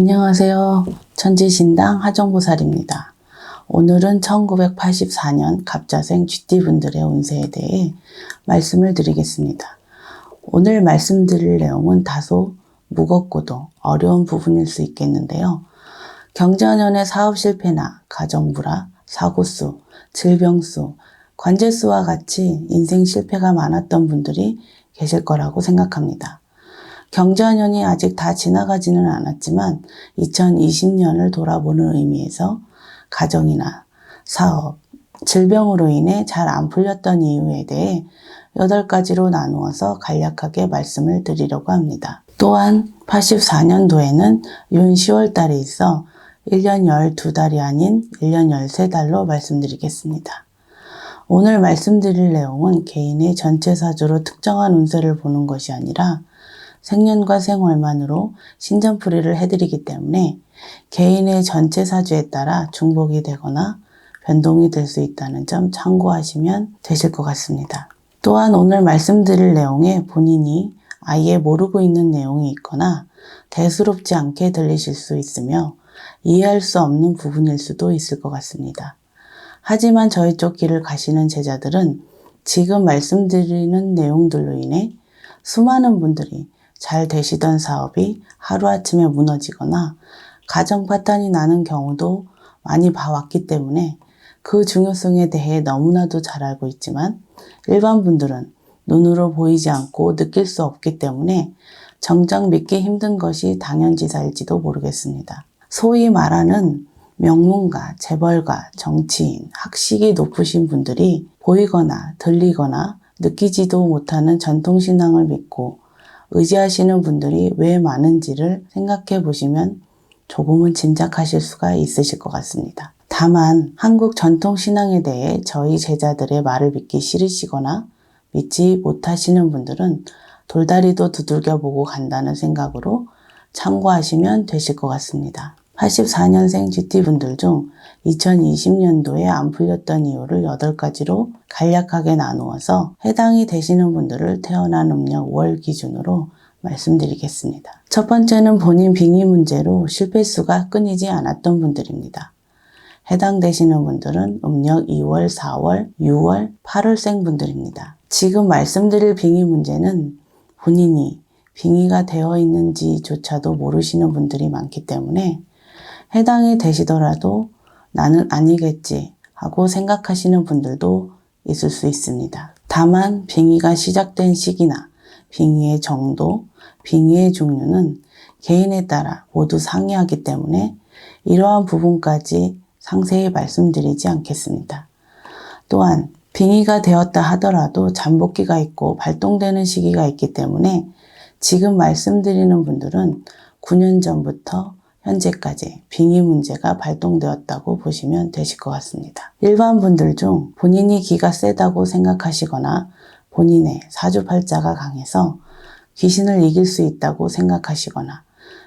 안녕하세요. 천지신당 하정보살입니다. 오늘은 1984년 갑자생 쥐띠분들의 운세에 대해 말씀을 드리겠습니다. 오늘 말씀드릴 내용은 다소 무겁고도 어려운 부분일 수 있겠는데요. 경자년의 사업 실패나 가정불화, 사고수, 질병수, 관제수와 같이 인생 실패가 많았던 분들이 계실 거라고 생각합니다. 경자년이 아직 다 지나가지는 않았지만 2020년을 돌아보는 의미에서 가정이나 사업, 질병으로 인해 잘 안 풀렸던 이유에 대해 8가지로 나누어서 간략하게 말씀을 드리려고 합니다. 또한 84년도에는 윤 10월 달이 있어 1년 12달이 아닌 1년 13달로 말씀드리겠습니다. 오늘 말씀드릴 내용은 개인의 전체 사주로 특정한 운세를 보는 것이 아니라 생년과 생월만으로 신전풀이를 해드리기 때문에 개인의 전체 사주에 따라 중복이 되거나 변동이 될 수 있다는 점 참고하시면 되실 것 같습니다. 또한 오늘 말씀드릴 내용에 본인이 아예 모르고 있는 내용이 있거나 대수롭지 않게 들리실 수 있으며 이해할 수 없는 부분일 수도 있을 것 같습니다. 하지만 저희 쪽 길을 가시는 제자들은 지금 말씀드리는 내용들로 인해 수많은 분들이 잘 되시던 사업이 하루아침에 무너지거나 가정 파탄이 나는 경우도 많이 봐왔기 때문에 그 중요성에 대해 너무나도 잘 알고 있지만 일반 분들은 눈으로 보이지 않고 느낄 수 없기 때문에 정작 믿기 힘든 것이 당연지사일지도 모르겠습니다. 소위 말하는 명문가, 재벌가, 정치인, 학식이 높으신 분들이 보이거나 들리거나 느끼지도 못하는 전통신앙을 믿고 의지하시는 분들이 왜 많은지를 생각해 보시면 조금은 짐작하실 수가 있으실 것 같습니다. 다만 한국 전통 신앙에 대해 저희 제자들의 말을 믿기 싫으시거나 믿지 못하시는 분들은 돌다리도 두들겨 보고 간다는 생각으로 참고하시면 되실 것 같습니다. 84년생 GT분들 중 2020년도에 안 풀렸던 이유를 8가지로 간략하게 나누어서 해당이 되시는 분들을 태어난 음력 월 기준으로 말씀드리겠습니다. 첫 번째는 본인 빙의 문제로 실패수가 끊이지 않았던 분들입니다. 해당되시는 분들은 음력 2월, 4월, 6월, 8월생 분들입니다. 지금 말씀드릴 빙의 문제는 본인이 빙의가 되어 있는지조차도 모르시는 분들이 많기 때문에 해당이 되시더라도 나는 아니겠지 하고 생각하시는 분들도 있을 수 있습니다. 다만 빙의가 시작된 시기나 빙의의 정도, 빙의의 종류는 개인에 따라 모두 상이하기 때문에 이러한 부분까지 상세히 말씀드리지 않겠습니다. 또한 빙의가 되었다 하더라도 잠복기가 있고 발동되는 시기가 있기 때문에 지금 말씀드리는 분들은 9년 전부터 현재까지 빙의 문제가 발동되었다고 보시면 되실 것 같습니다. 일반 분들 중 본인이 기가 세다고 생각하시거나 본인의 사주팔자가 강해서 귀신을 이길 수 있다고 생각하시거나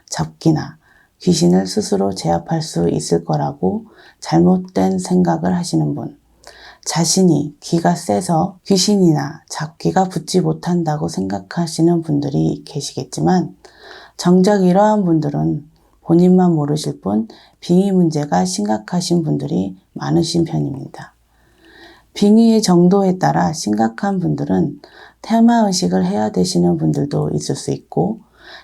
잡기나 귀신을 스스로 제압할 수 있을 거라고 잘못된 생각을 하시는 분, 자신이 기가 세서 귀신이나 잡기가 붙지 못한다고 생각하시는 분들이 계시겠지만 정작 이러한 분들은 본인만 모르실 뿐 빙의 문제가 심각하신 분들이 많으신 편입니다. 빙의의 정도에 따라 심각한 분들은 테마 의식을 해야 되시는 분들도 있을 수 있고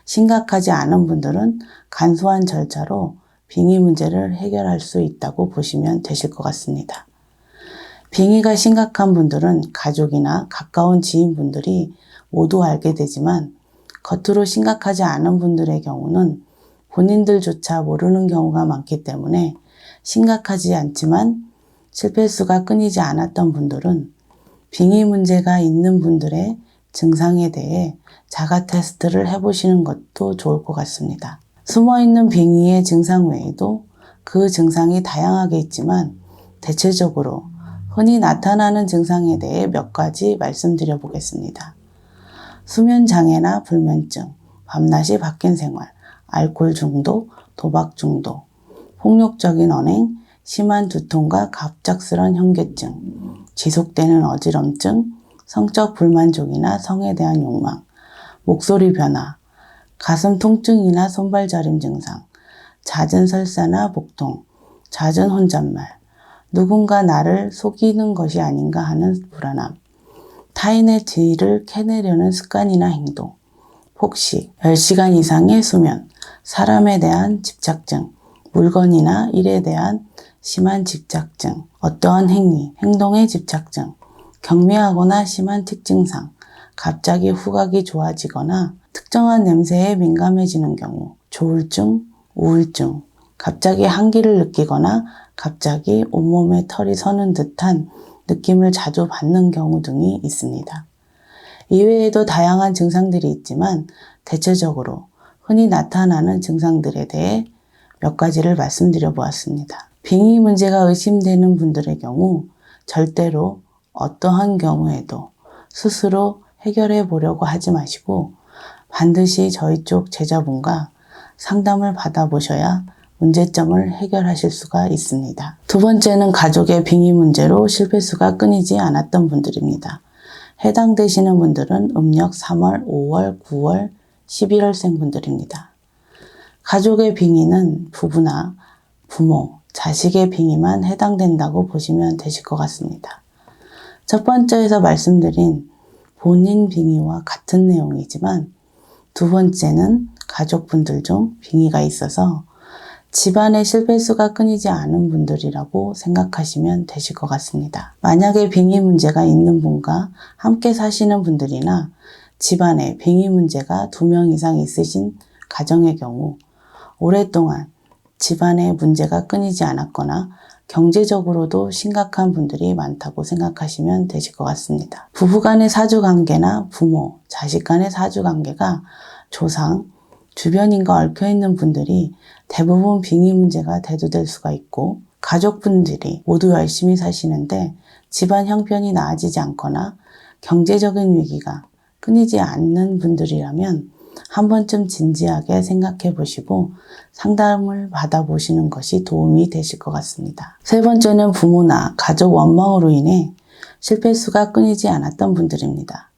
심각하지 않은 분들은 간소한 절차로 빙의 문제를 해결할 수 있다고 보시면 되실 것 같습니다. 빙의가 심각한 분들은 가족이나 가까운 지인분들이 모두 알게 되지만 겉으로 심각하지 않은 분들의 경우는 본인들조차 모르는 경우가 많기 때문에 심각하지 않지만 실패수가 끊이지 않았던 분들은 빙의 문제가 있는 분들의 증상에 대해 자가 테스트를 해보시는 것도 좋을 것 같습니다. 숨어있는 빙의의 증상 외에도 그 증상이 다양하게 있지만 대체적으로 흔히 나타나는 증상에 대해 몇 가지 말씀드려 보겠습니다. 수면 장애나 불면증, 밤낮이 바뀐 생활, 알코올 중독, 도박 중독, 폭력적인 언행, 심한 두통과 갑작스런 현괴증, 지속되는 어지럼증, 성적 불만족이나 성에 대한 욕망, 목소리 변화, 가슴 통증이나 손발 저림 증상, 잦은 설사나 복통, 잦은 혼잣말, 누군가 나를 속이는 것이 아닌가 하는 불안함, 타인의 뒤를 캐내려는 습관이나 행동, 폭식, 10시간 이상의 수면, 사람에 대한 집착증, 물건이나 일에 대한 심한 집착증, 어떠한 행위, 행동의 집착증, 경미하거나 심한 특징상, 갑자기 후각이 좋아지거나 특정한 냄새에 민감해지는 경우, 조울증, 우울증, 갑자기 한기를 느끼거나 갑자기 온몸에 털이 서는 듯한 느낌을 자주 받는 경우 등이 있습니다. 이외에도 다양한 증상들이 있지만 대체적으로 흔히 나타나는 증상들에 대해 몇 가지를 말씀드려 보았습니다. 빙의 문제가 의심되는 분들의 경우 절대로 어떠한 경우에도 스스로 해결해 보려고 하지 마시고 반드시 저희 쪽 제자분과 상담을 받아보셔야 문제점을 해결하실 수가 있습니다. 두 번째는 가족의 빙의 문제로 실패수가 끊이지 않았던 분들입니다. 해당되시는 분들은 음력 3월, 5월, 9월, 11월생 분들입니다. 가족의 빙의는 부부나 부모, 자식의 빙의만 해당된다고 보시면 되실 것 같습니다. 첫 번째에서 말씀드린 본인 빙의와 같은 내용이지만 두 번째는 가족분들 중 빙의가 있어서 집안의 실패수가 끊이지 않은 분들이라고 생각하시면 되실 것 같습니다. 만약에 빙의 문제가 있는 분과 함께 사시는 분들이나 집안에 빙의 문제가 두 명 이상 있으신 가정의 경우 오랫동안 집안의 문제가 끊이지 않았거나 경제적으로도 심각한 분들이 많다고 생각하시면 되실 것 같습니다. 부부 간의 사주 관계나 부모, 자식 간의 사주 관계가 조상, 주변인과 얽혀 있는 분들이 대부분 빙의 문제가 대두될 수가 있고 가족분들이 모두 열심히 사시는데 집안 형편이 나아지지 않거나 경제적인 위기가 끊이지 않는 분들이라면 한 번쯤 진지하게 생각해 보시고 상담을 받아보시는 것이 도움이 되실 것 같습니다. 세 번째는 부모나 가족 원망으로 인해 실패수가 끊이지 않았던 분들입니다.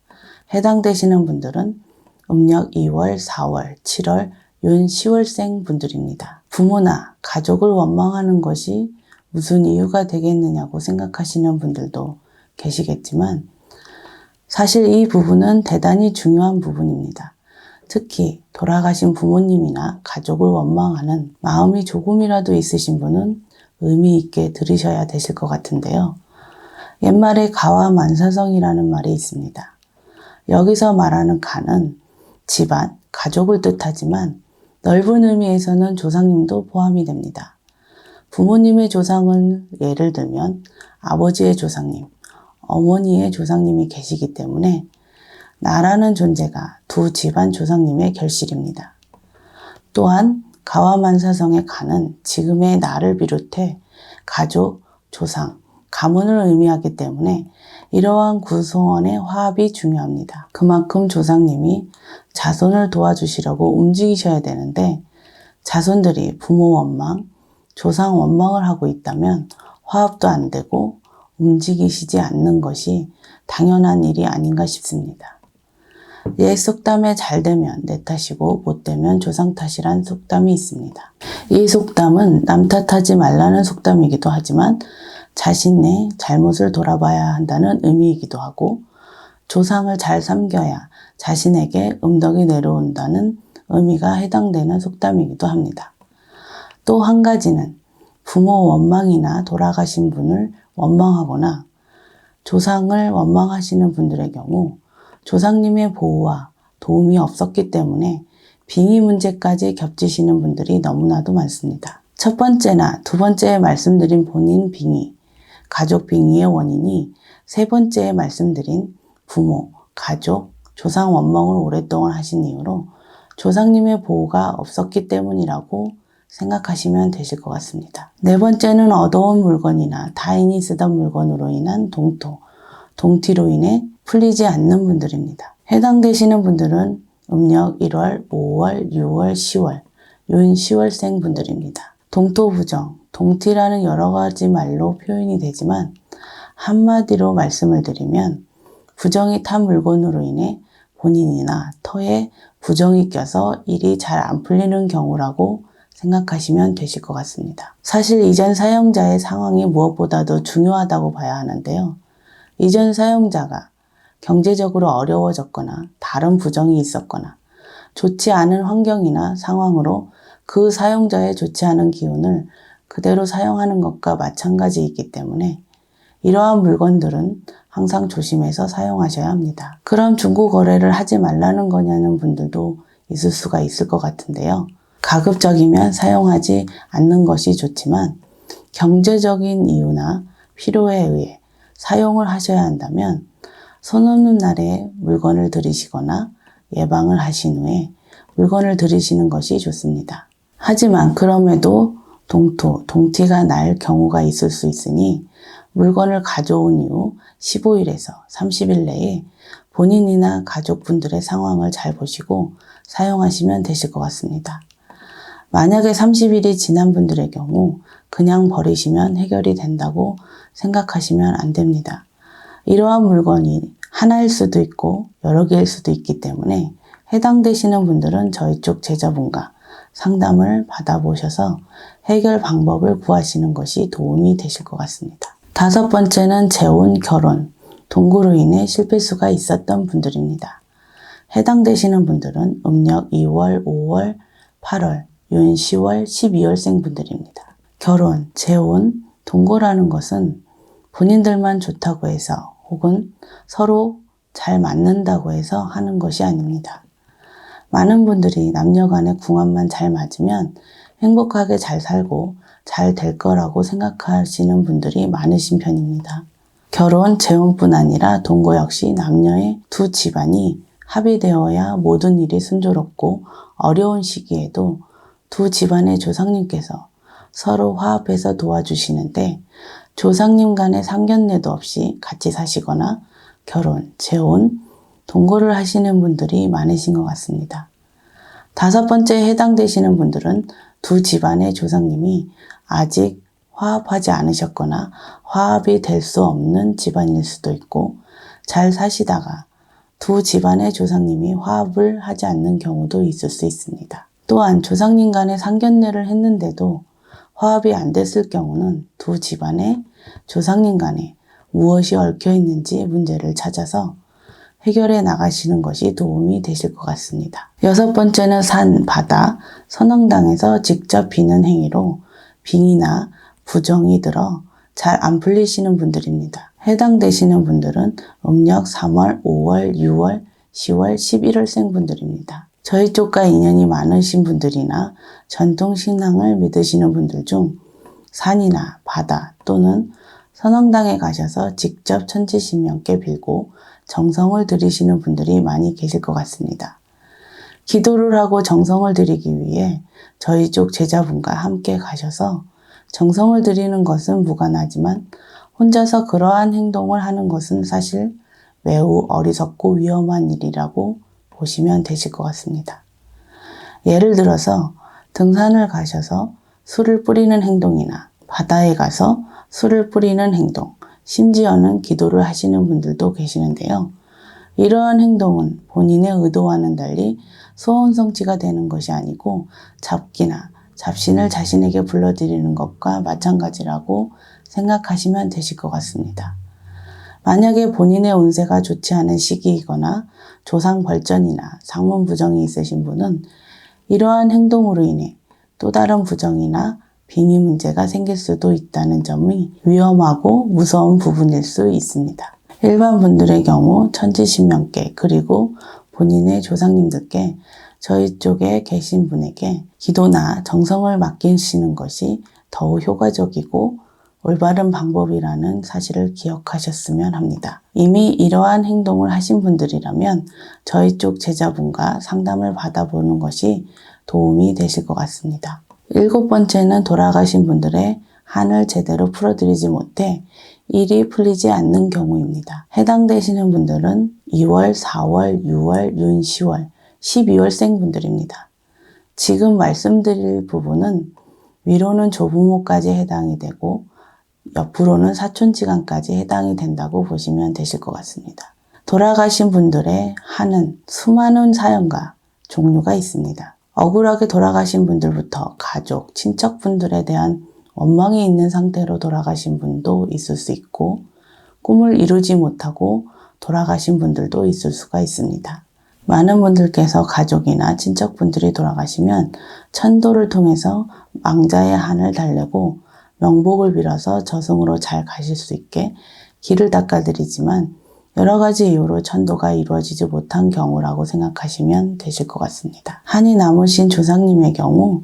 해당되시는 분들은 음력 2월, 4월, 7월, 윤 10월생 분들입니다. 부모나 가족을 원망하는 것이 무슨 이유가 되겠느냐고 생각하시는 분들도 계시겠지만 사실 이 부분은 대단히 중요한 부분입니다. 특히 돌아가신 부모님이나 가족을 원망하는 마음이 조금이라도 있으신 분은 의미 있게 들으셔야 되실 것 같은데요. 옛말에 가와 만사성이라는 말이 있습니다. 여기서 말하는 가는 집안, 가족을 뜻하지만 넓은 의미에서는 조상님도 포함이 됩니다. 부모님의 조상은 예를 들면 아버지의 조상님, 어머니의 조상님이 계시기 때문에 나라는 존재가 두 집안 조상님의 결실입니다. 또한 가와만사성의 가는 지금의 나를 비롯해 가족, 조상, 가문을 의미하기 때문에 이러한 구성원의 화합이 중요합니다. 그만큼 조상님이 자손을 도와주시려고 움직이셔야 되는데 자손들이 부모 원망, 조상 원망을 하고 있다면 화합도 안 되고 움직이시지 않는 것이 당연한 일이 아닌가 싶습니다. 옛 속담에 잘 되면 내 탓이고 못 되면 조상 탓이란 속담이 있습니다. 이 속담은 남 탓하지 말라는 속담이기도 하지만 자신의 잘못을 돌아봐야 한다는 의미이기도 하고 조상을 잘 섬겨야 자신에게 음덕이 내려온다는 의미가 해당되는 속담이기도 합니다. 또 한 가지는 부모 원망이나 돌아가신 분을 원망하거나 조상을 원망하시는 분들의 경우 조상님의 보호와 도움이 없었기 때문에 빙의 문제까지 겹치시는 분들이 너무나도 많습니다. 첫 번째나 두 번째에 말씀드린 본인 빙의, 가족 빙의의 원인이 세 번째에 말씀드린 부모, 가족, 조상 원망을 오랫동안 하신 이유로 조상님의 보호가 없었기 때문이라고 생각하시면 되실 것 같습니다. 네 번째는 얻어온 물건이나 타인이 쓰던 물건으로 인한 동토, 동티로 인해 풀리지 않는 분들입니다. 해당되시는 분들은 음력 1월, 5월, 6월, 10월, 윤 10월생 분들입니다. 동토 부정, 동티라는 여러 가지 말로 표현이 되지만 한마디로 말씀을 드리면 부정이 탄 물건으로 인해 본인이나 터에 부정이 껴서 일이 잘 안 풀리는 경우라고 생각하시면 되실 것 같습니다. 사실 이전 사용자의 상황이 무엇보다도 중요하다고 봐야 하는데요. 이전 사용자가 경제적으로 어려워졌거나 다른 부정이 있었거나 좋지 않은 환경이나 상황으로 그 사용자의 좋지 않은 기운을 그대로 사용하는 것과 마찬가지이기 때문에 이러한 물건들은 항상 조심해서 사용하셔야 합니다. 그럼 중고 거래를 하지 말라는 거냐는 분들도 있을 수가 있을 것 같은데요. 가급적이면 사용하지 않는 것이 좋지만 경제적인 이유나 필요에 의해 사용을 하셔야 한다면 손 없는 날에 물건을 들이시거나 예방을 하신 후에 물건을 들이시는 것이 좋습니다. 하지만 그럼에도 동토, 동티가 날 경우가 있을 수 있으니 물건을 가져온 이후 15일에서 30일 내에 본인이나 가족분들의 상황을 잘 보시고 사용하시면 되실 것 같습니다. 만약에 30일이 지난 분들의 경우 그냥 버리시면 해결이 된다고 생각하시면 안 됩니다. 이러한 물건이 하나일 수도 있고 여러 개일 수도 있기 때문에 해당되시는 분들은 저희 쪽 제자분과 상담을 받아보셔서 해결 방법을 구하시는 것이 도움이 되실 것 같습니다. 다섯 번째는 재혼, 결혼, 동거로 인해 실패수가 있었던 분들입니다. 해당되시는 분들은 음력 2월, 5월, 8월, 윤 10월, 12월생 분들입니다. 결혼, 재혼, 동거라는 것은 본인들만 좋다고 해서 혹은 서로 잘 맞는다고 해서 하는 것이 아닙니다. 많은 분들이 남녀 간의 궁합만 잘 맞으면 행복하게 잘 살고 잘 될 거라고 생각하시는 분들이 많으신 편입니다. 결혼, 재혼뿐 아니라 동거 역시 남녀의 두 집안이 합의되어야 모든 일이 순조롭고 어려운 시기에도 두 집안의 조상님께서 서로 화합해서 도와주시는데 조상님 간의 상견례도 없이 같이 사시거나 결혼, 재혼, 동거를 하시는 분들이 많으신 것 같습니다. 다섯 번째 해당되시는 분들은 두 집안의 조상님이 아직 화합하지 않으셨거나 화합이 될 수 없는 집안일 수도 있고 잘 사시다가 두 집안의 조상님이 화합을 하지 않는 경우도 있을 수 있습니다. 또한 조상님 간의 상견례를 했는데도 화합이 안 됐을 경우는 두 집안의 조상님 간에 무엇이 얽혀 있는지 문제를 찾아서 해결해 나가시는 것이 도움이 되실 것 같습니다. 여섯 번째는 산, 바다, 선왕당에서 직접 비는 행위로 빙이나 부정이 들어 잘 안 풀리시는 분들입니다. 해당되시는 분들은 음력 3월, 5월, 6월, 10월, 11월생 분들입니다. 저희 쪽과 인연이 많으신 분들이나 전통 신앙을 믿으시는 분들 중 산이나 바다 또는 선왕당에 가셔서 직접 천지신명께 빌고 정성을 들이시는 분들이 많이 계실 것 같습니다. 기도를 하고 정성을 들이기 위해 저희 쪽 제자분과 함께 가셔서 정성을 들이는 것은 무관하지만 혼자서 그러한 행동을 하는 것은 사실 매우 어리석고 위험한 일이라고 보시면 되실 것 같습니다. 예를 들어서 등산을 가셔서 술을 뿌리는 행동이나 바다에 가서 술을 뿌리는 행동, 심지어는 기도를 하시는 분들도 계시는데요. 이러한 행동은 본인의 의도와는 달리 소원 성취가 되는 것이 아니고 잡기나 잡신을 자신에게 불러들이는 것과 마찬가지라고 생각하시면 되실 것 같습니다. 만약에 본인의 운세가 좋지 않은 시기이거나 조상 벌전이나 상문 부정이 있으신 분은 이러한 행동으로 인해 또 다른 부정이나 빙의 문제가 생길 수도 있다는 점이 위험하고 무서운 부분일 수 있습니다. 일반 분들의 경우 천지신명께 그리고 본인의 조상님들께 저희 쪽에 계신 분에게 기도나 정성을 맡기시는 것이 더욱 효과적이고 올바른 방법이라는 사실을 기억하셨으면 합니다. 이미 이러한 행동을 하신 분들이라면 저희 쪽 제자분과 상담을 받아보는 것이 도움이 되실 것 같습니다. 일곱 번째는 돌아가신 분들의 한을 제대로 풀어드리지 못해 일이 풀리지 않는 경우입니다. 해당되시는 분들은 2월, 4월, 6월, 윤, 10월, 12월생 분들입니다. 지금 말씀드릴 부분은 위로는 조부모까지 해당이 되고 옆으로는 사촌지간까지 해당이 된다고 보시면 되실 것 같습니다. 돌아가신 분들의 한은 수많은 사연과 종류가 있습니다. 억울하게 돌아가신 분들부터 가족, 친척분들에 대한 원망이 있는 상태로 돌아가신 분도 있을 수 있고, 꿈을 이루지 못하고 돌아가신 분들도 있을 수가 있습니다. 많은 분들께서 가족이나 친척분들이 돌아가시면 천도를 통해서 망자의 한을 달래고 명복을 빌어서 저승으로 잘 가실 수 있게 길을 닦아드리지만 여러 가지 이유로 천도가 이루어지지 못한 경우라고 생각하시면 되실 것 같습니다. 한이 남으신 조상님의 경우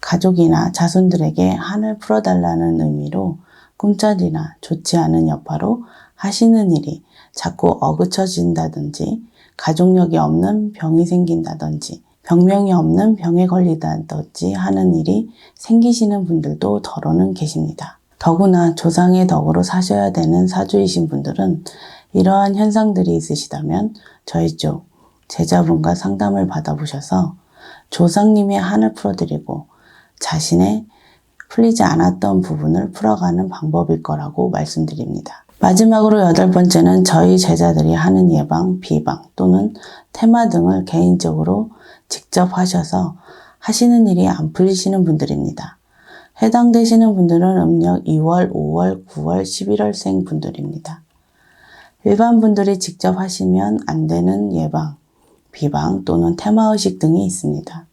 가족이나 자손들에게 한을 풀어달라는 의미로 꿈자리나 좋지 않은 여파로 하시는 일이 자꾸 어그쳐진다든지 가족력이 없는 병이 생긴다든지 병명이 없는 병에 걸리다든지 하는 일이 생기시는 분들도 더러는 계십니다. 더구나 조상의 덕으로 사셔야 되는 사주이신 분들은 이러한 현상들이 있으시다면 저희 쪽 제자분과 상담을 받아보셔서 조상님의 한을 풀어드리고 자신의 풀리지 않았던 부분을 풀어가는 방법일 거라고 말씀드립니다. 마지막으로 여덟 번째는 저희 제자들이 하는 예방, 비방 또는 테마 등을 개인적으로 직접 하셔서 하시는 일이 안 풀리시는 분들입니다. 해당되시는 분들은 음력 2월, 5월, 9월, 11월생 분들입니다. 일반 분들이 직접 하시면 안 되는 예방, 비방 또는 테마의식 등이 있습니다.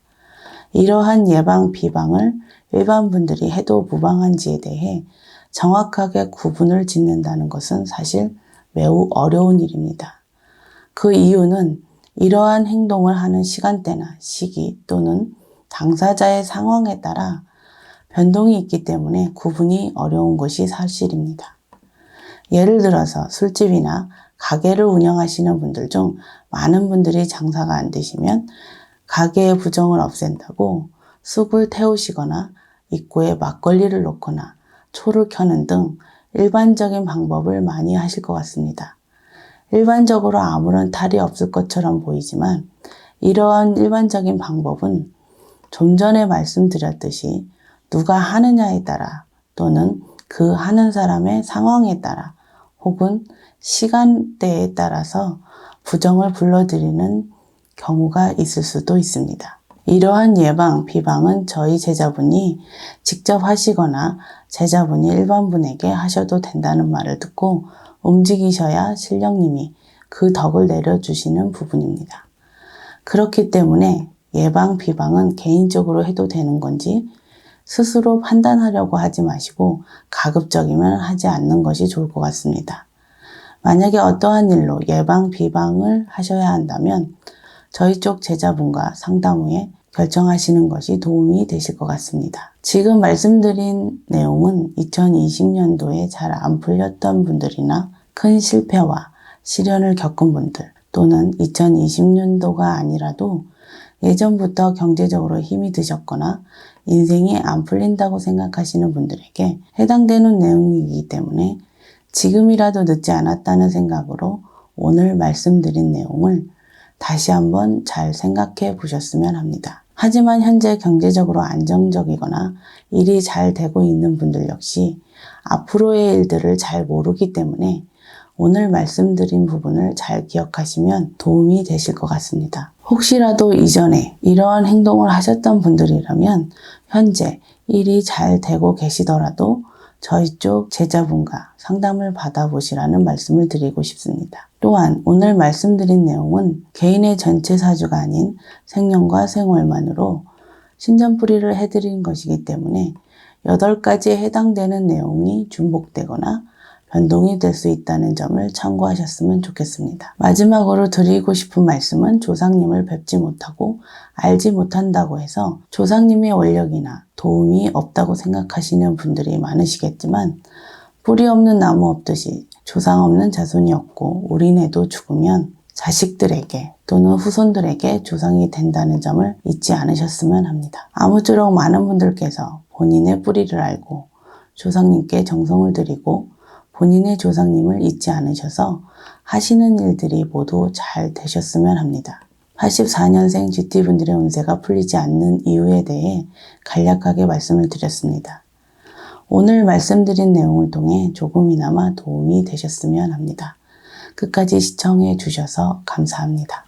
이러한 예방, 비방을 일반 분들이 해도 무방한지에 대해 정확하게 구분을 짓는다는 것은 사실 매우 어려운 일입니다. 그 이유는 이러한 행동을 하는 시간대나 시기 또는 당사자의 상황에 따라 변동이 있기 때문에 구분이 어려운 것이 사실입니다. 예를 들어서 술집이나 가게를 운영하시는 분들 중 많은 분들이 장사가 안 되시면 가게의 부정을 없앤다고 쑥을 태우시거나 입구에 막걸리를 놓거나 초를 켜는 등 일반적인 방법을 많이 하실 것 같습니다. 일반적으로 아무런 탈이 없을 것처럼 보이지만 이러한 일반적인 방법은 좀 전에 말씀드렸듯이 누가 하느냐에 따라 또는 그 하는 사람의 상황에 따라 혹은 시간대에 따라서 부정을 불러들이는 경우가 있을 수도 있습니다. 이러한 예방, 비방은 저희 제자분이 직접 하시거나 제자분이 일반 분에게 하셔도 된다는 말을 듣고 움직이셔야 신령님이 그 덕을 내려주시는 부분입니다. 그렇기 때문에 예방, 비방은 개인적으로 해도 되는 건지 스스로 판단하려고 하지 마시고 가급적이면 하지 않는 것이 좋을 것 같습니다. 만약에 어떠한 일로 예방, 비방을 하셔야 한다면 저희 쪽 제자분과 상담 후에 결정하시는 것이 도움이 되실 것 같습니다. 지금 말씀드린 내용은 2020년도에 잘 안 풀렸던 분들이나 큰 실패와 시련을 겪은 분들 또는 2020년도가 아니라도 예전부터 경제적으로 힘이 드셨거나 인생이 안 풀린다고 생각하시는 분들에게 해당되는 내용이기 때문에 지금이라도 늦지 않았다는 생각으로 오늘 말씀드린 내용을 다시 한번 잘 생각해 보셨으면 합니다. 하지만 현재 경제적으로 안정적이거나 일이 잘 되고 있는 분들 역시 앞으로의 일들을 잘 모르기 때문에 오늘 말씀드린 부분을 잘 기억하시면 도움이 되실 것 같습니다. 혹시라도 이전에 이러한 행동을 하셨던 분들이라면 현재 일이 잘 되고 계시더라도 저희 쪽 제자분과 상담을 받아보시라는 말씀을 드리고 싶습니다. 또한 오늘 말씀드린 내용은 개인의 전체 사주가 아닌 생년과 생월만으로 신전풀이를 해드린 것이기 때문에 8가지에 해당되는 내용이 중복되거나 변동이 될 수 있다는 점을 참고하셨으면 좋겠습니다. 마지막으로 드리고 싶은 말씀은 조상님을 뵙지 못하고 알지 못한다고 해서 조상님의 원력이나 도움이 없다고 생각하시는 분들이 많으시겠지만 뿌리 없는 나무 없듯이 조상 없는 자손이 없고 우리네도 죽으면 자식들에게 또는 후손들에게 조상이 된다는 점을 잊지 않으셨으면 합니다. 아무쪼록 많은 분들께서 본인의 뿌리를 알고 조상님께 정성을 드리고 본인의 조상님을 잊지 않으셔서 하시는 일들이 모두 잘 되셨으면 합니다. 84년생 GT분들의 운세가 풀리지 않는 이유에 대해 간략하게 말씀을 드렸습니다. 오늘 말씀드린 내용을 통해 조금이나마 도움이 되셨으면 합니다. 끝까지 시청해 주셔서 감사합니다.